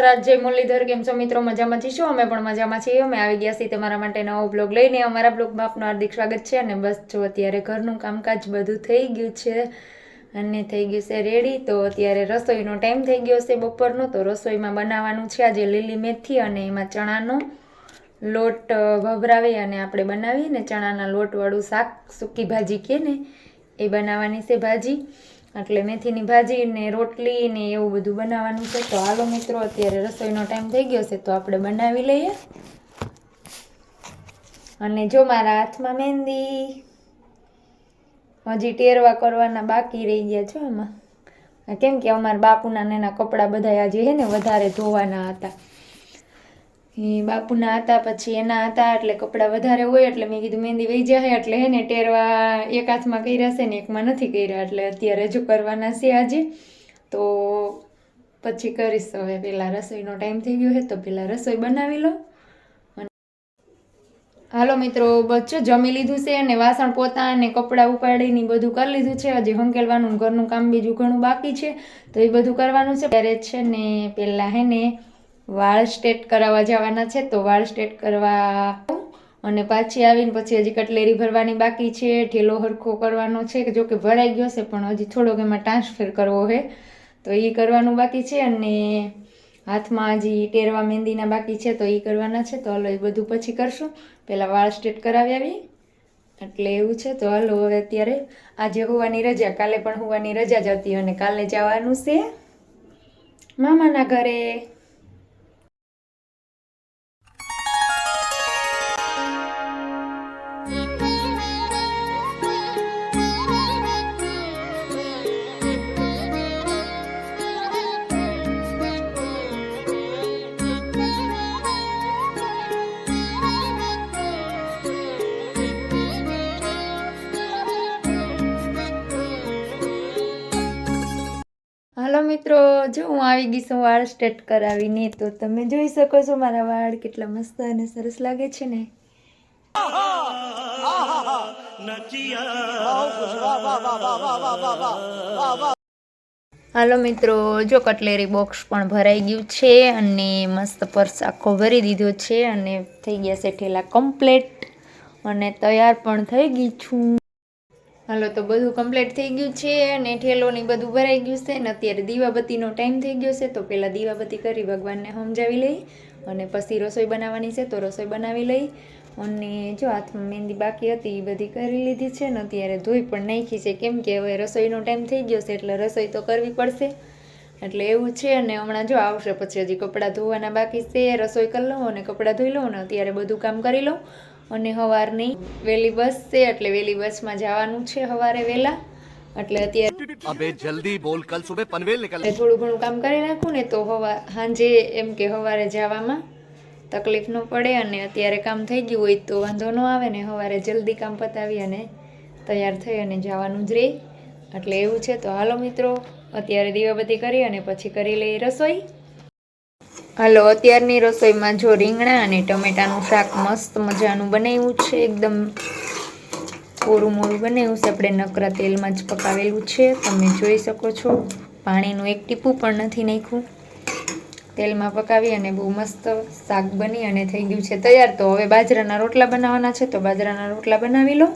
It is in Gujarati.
દશરાજ જય મુરલીધર કેમ છો મિત્રો? મજામાં છીએ અમે પણ મજામાં છીએ. અમે આવી ગયા છીએ તમારા માટે નવો બ્લોગ લઈને. અમારા બ્લોગમાં આપનું હાર્દિક સ્વાગત છે અને બસ જો અત્યારે ઘરનું કામકાજ બધું થઈ ગયું છે અને થઈ ગયું છે રેડી તો અત્યારે રસોઈનો ટાઈમ થઈ ગયો છે બપોરનો. તો રસોઈમાં બનાવવાનું છે આજે લીલી મેથી અને એમાં ચણાનો લોટ ભભરાવી અને આપણે બનાવીએ ને ચણાના લોટવાળું શાક, સૂકી ભાજી કે ને, એ બનાવવાની છે ભાજી. એટલે મેથીની ભાજી ને રોટલી ને એવું બધું બનાવવાનું છે. તો હાલો મિત્રો, અત્યારે રસોઈનો ટાઈમ થઈ ગયો છે, તો આપણે બનાવી લઈએ. અને જો મારા હાથમાં મહેંદી, હજી ટેરવા કરવાના બાકી રહી ગયા છો એમાં કેમ કે અમારા બાપુના એના કપડાં બધા આજે હે ને વધારે ધોવાના હતા. બાપુના હતા, પછી એના હતા, એટલે કપડાં વધારે હોય, એટલે મેં કીધું મહેંદી વહી જાય એટલે હે ને ટેરવા એક હાથમાં કર્યા છે ને એકમાં નથી કર્યા, એટલે અત્યારે હજુ કરવાના છે આજે. તો પછી કરીશ હવે પહેલાં રસોઈનો ટાઈમ થઈ ગયો છે તો પહેલાં રસોઈ બનાવી લો. હાલો મિત્રો, બચ્ચો જમી લીધું છે અને વાસણ પોતા અને કપડાં ઉપાડીને બધું કરી લીધું છે. હજી હંકેલવાનું ઘરનું કામ બીજું ઘણું બાકી છે. તો એ બધું કરવાનું છે. ત્યારે છે ને પહેલાં હે ને વાળ સ્ટેટ કરાવવા જવાના છે, તો વાળ સ્ટેટ કરવા અને પાછી આવીને પછી હજી કટલેરી ભરવાની બાકી છે ઠેલો હરખો કરવાનો છે, કે જો કે ભરાઈ ગયો છે, પણ હજી થોડોક એમાં ટ્રાન્સફર કરવો છે. તો એ કરવાનું બાકી છે અને હાથમાં હજી ટેરવા મહેંદીના બાકી છે, તો એ કરવાના છે. તો હાલો એ બધું પછી કરશું. પહેલાં વાળ સ્ટેટ કરાવી આવી. એટલે એવું છે, તો હાલો હવે અત્યારે આજે હોવાની રજા, કાલે પણ હોવાની રજા જ હતી અને કાલે જવાનું છે. મામાના ઘરે. હાલો મિત્રો, જો હું આવી ગઈ છું વાળ સ્ટેટ કરાવીને, તો તમે જોઈ શકો છો મારા વાળ કેટલા મસ્ત અને સરસ લાગે છે ને. હાલો મિત્રો, જો કટલેરી બોક્સ પણ ભરાઈ ગયું છે અને મસ્ત પર્સ આખો ભરી દીધો છે અને થઈ ગયા છે ઠેલા કમ્પ્લેટ અને તૈયાર પણ થઈ ગઈ છું. હાલો, તો બધું કમ્પ્લીટ થઈ ગયું છે અને ઠેલોની બધું ભરાઈ ગયું છે ને અત્યારે દીવાબત્તીનો ટાઈમ થઈ ગયો છે, તો પહેલાં દીવાબત્તી કરી ભગવાનને સમજાવી લઈ અને પછી રસોઈ બનાવવાની છે, તો રસોઈ બનાવી લઈ અને જો હાથમાં મહેંદી બાકી હતી એ બધી કરી લીધી છે ને અત્યારે ધોઈ પણ નાખી છે. કેમ કે હવે રસોઈનો ટાઈમ થઈ ગયો છે, એટલે રસોઈ તો કરવી પડશે. એટલે એવું છે અને હમણાં જો આવશે પછી હજી કપડાં ધોવાના બાકી છે, રસોઈ કરી લઉં અને કપડાં ધોઈ લઉં ને અત્યારે બધું કામ કરી લઉં. અને સવારની વેલી બસ છે એટલે વેલી બસમાં જવાનું છે સવારે વેલા એટલે અત્યારે અબે જલ્દી બોલ કલ સુબે પનવેલ નીકળ. થોડું ઘણું કામ કરી નાખું ને તો હવા સાંજે એમ કે સવારે જવામાં તકલીફ ન પડે અને અત્યારે કામ થઈ ગયું હોય તો વાંધો ન આવે ને સવારે જલ્દી કામ પતાવી અને તૈયાર થઈ અને જવાનું જ રહે એટલે એવું છે. તો હાલો મિત્રો અત્યારે દીવાબત્તી કરી અને પછી કરી લઈ રસોઈ. હાલો, અત્યારની રસોઈમાં જો રીંગણા અને ટમેટાનું શાક મસ્ત મજાનું બનાવ્યું છે, એકદમ કોરું મોરું બનાવ્યું છે. આપણે નકરા તેલમાં જ પકાવેલું છે, તમે જોઈ શકો છો. પાણીનું એક ટીપું પણ નથી નાખ્યું. તેલમાં પકાવી અને બહુ મસ્ત શાક બની અને થઈ ગયું છે. તૈયાર તો હવે બાજરાના રોટલા બનાવવાના છે, તો બાજરાના રોટલા બનાવી લો.